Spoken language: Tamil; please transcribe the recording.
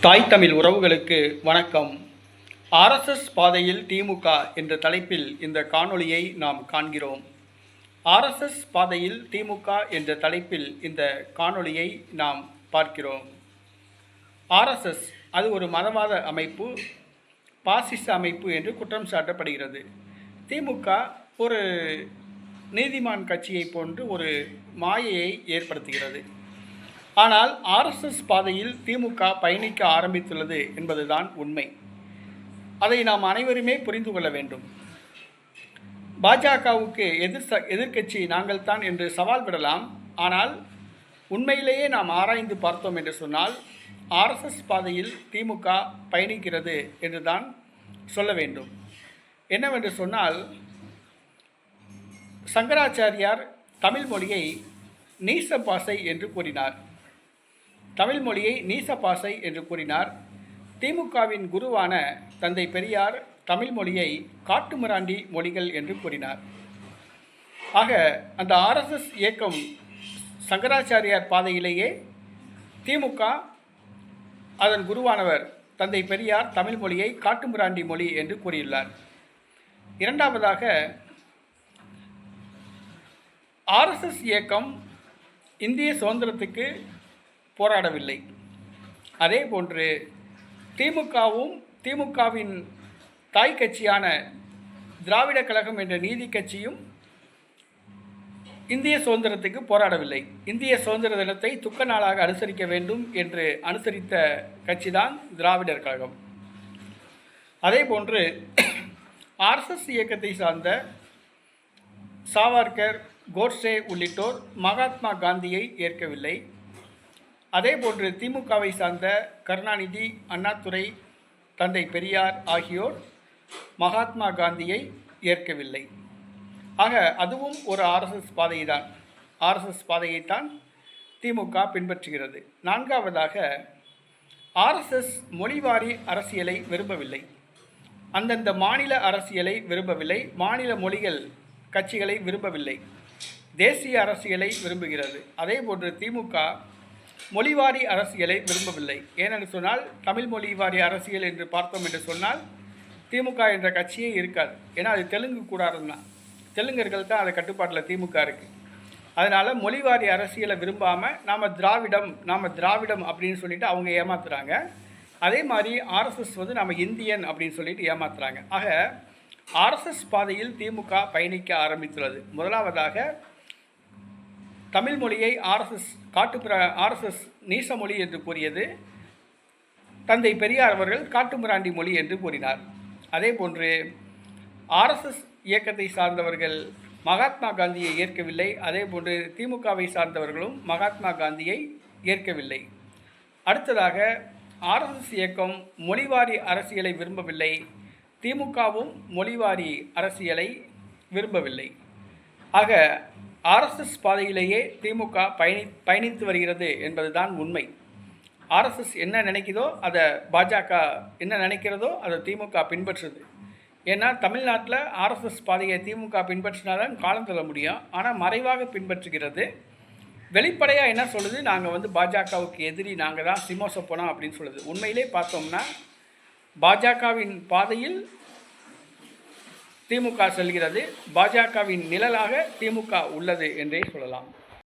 தாய் தமிழ் உறவுகளுக்கு வணக்கம். ஆர்எஸ்எஸ் பாதையில் திமுக என்ற தலைப்பில் இந்த காணொளியை நாம் காண்கிறோம். ஆர்எஸ்எஸ் பாதையில் திமுக என்ற தலைப்பில் இந்த காணொளியை நாம் பார்க்கிறோம். ஆர்எஸ்எஸ் அது ஒரு மதவாத அமைப்பு பாசிச அமைப்பு என்று குற்றம் சாட்டப்படுகிறது. திமுக ஒரு நீதிமான் கட்சியை போன்று ஒரு மாயையை ஏற்படுத்துகிறது. ஆனால் ஆர்எஸ்எஸ் பாதையில் திமுக பயணிக்க ஆரம்பித்துள்ளது என்பதுதான் உண்மை. அதை நாம் அனைவருமே புரிந்து கொள்ள வேண்டும். பாஜகவுக்கு எதிர் ச எதிர்க்கட்சி நாங்கள் தான் என்று சவால் விடலாம். ஆனால் உண்மையிலேயே நாம் ஆராய்ந்து பார்த்தோம் என்று சொன்னால் ஆர்எஸ்எஸ் பாதையில் திமுக பயணிக்கிறது என்று தான் சொல்ல வேண்டும். என்னவென்று சொன்னால் சங்கராச்சாரியார் தமிழ் மொழியை நீச பாசை என்று கூறினார். தமிழ் மொழியை நீச பாசை என்று கூறினார். திமுகவின் குருவான தந்தை பெரியார் தமிழ் மொழியை காட்டுமிராண்டி மொழிகள் என்று கூறினார். ஆக அந்த ஆர்எஸ்எஸ் இயக்கம் சங்கராச்சாரியார் பாதையிலேயே திமுக அதன் குருவானவர் தந்தை பெரியார் தமிழ் மொழியை காட்டுமிராண்டி மொழி என்று கூறியுள்ளார். இரண்டாவதாக ஆர்எஸ்எஸ் இயக்கம் இந்திய சுதந்திரத்துக்கு போராடவில்லை. அதே போன்று திமுகவும் திமுகவின் தாய் கட்சியான திராவிட கழகம் என்ற நீதி கட்சியும் இந்திய சுதந்திரத்துக்கு போராடவில்லை. இந்திய சுதந்திர தினத்தை துக்க நாளாக அனுசரிக்க வேண்டும் என்று அனுசரித்த கட்சிதான் திராவிடர் கழகம். அதே போன்று ஆர்எஸ்எஸ் இயக்கத்தை சார்ந்த சாவார்கர் கோட்ஸே உள்ளிட்டோர் மகாத்மா காந்தியை ஏற்கவில்லை. அதே போன்று திமுகவை சார்ந்த கருணாநிதி அண்ணாதுரை தந்தை பெரியார் ஆகியோர் மகாத்மா காந்தியை ஏற்கவில்லை. ஆக அதுவும் ஒரு ஆர்எஸ்எஸ் பாதை தான் ஆர்எஸ்எஸ் பாதையைத்தான் திமுக பின்பற்றுகிறது. நான்காவதாக ஆர்எஸ்எஸ் மொழிவாரி அரசியலை விரும்பவில்லை. அந்தந்த மாநில அரசியலை விரும்பவில்லை. மாநில மொழிகள் கட்சிகளை விரும்பவில்லை. தேசிய அரசியலை விரும்புகிறது. அதே போன்று திமுக மொழிவாரி அரசியலை விரும்பவில்லை. ஏனென்று சொன்னால் தமிழ் மொழிவாரி அரசியல் என்று பார்த்தோம் என்று சொன்னால் திமுக என்ற கட்சியே இருக்காது. ஏன்னா அது தெலுங்கு கூடாரம் தான் தெலுங்கர்கள் தான் அதை கட்டுப்பாட்டில் திமுக இருக்குது அதனால் மொழிவாரி அரசியலை விரும்பாமல் நாம் திராவிடம் நாம் திராவிடம் அப்படின்னு சொல்லிட்டு அவங்க ஏமாத்துறாங்க. அதே மாதிரி ஆர்எஸ்எஸ் வந்து நம்ம இந்தியன் அப்படின்னு சொல்லிட்டு ஏமாத்துறாங்க. ஆக ஆர்எஸ்எஸ் பாதையில் திமுக பயணிக்க ஆரம்பித்துள்ளது. முதலாவதாக தமிழ் மொழியை ஆர்எஸ்எஸ் காட்டுப்புற ஆர்எஸ்எஸ் நீச மொழி என்று கூறியது. தந்தை பெரியார் அவர்கள் காட்டுமிராண்டி மொழி என்று கூறினார். அதே போன்று ஆர்எஸ்எஸ் இயக்கத்தை சார்ந்தவர்கள் மகாத்மா காந்தியை ஏற்கவில்லை. அதே போன்று திமுகவை சார்ந்தவர்களும் மகாத்மா காந்தியை ஏற்கவில்லை. அடுத்ததாக ஆர்எஸ்எஸ் இயக்கம் மொழிவாரி அரசியலை விரும்பவில்லை. திமுகவும் மொழிவாரி அரசியலை விரும்பவில்லை. ஆக ஆர்எஸ்எஸ் பாதையிலேயே திமுக பயணி பயணித்து வருகிறது என்பதுதான் உண்மை. ஆர்எஸ்எஸ் என்ன நினைக்குதோ அதை பாஜக என்ன நினைக்கிறதோ அதை திமுக பின்பற்றுது. ஏன்னா தமிழ்நாட்டில் ஆர்எஸ்எஸ் பாதையை திமுக பின்பற்றினாதான் காலம் தள்ள முடியும். ஆனால் மறைவாக பின்பற்றுகிறது. வெளிப்படையாக என்ன சொல்லுது? நாங்கள் வந்து பாஜகவுக்கு எதிரி நாங்கள் தான் சிமோச போனோம் அப்படின்னு சொல்லுது. உண்மையிலே பார்த்தோம்னா பாஜகவின் பாதையில் திமுக செல்கிறது. பாஜகவின் நிழலாக திமுக உள்ளது என்றே சொல்லலாம்.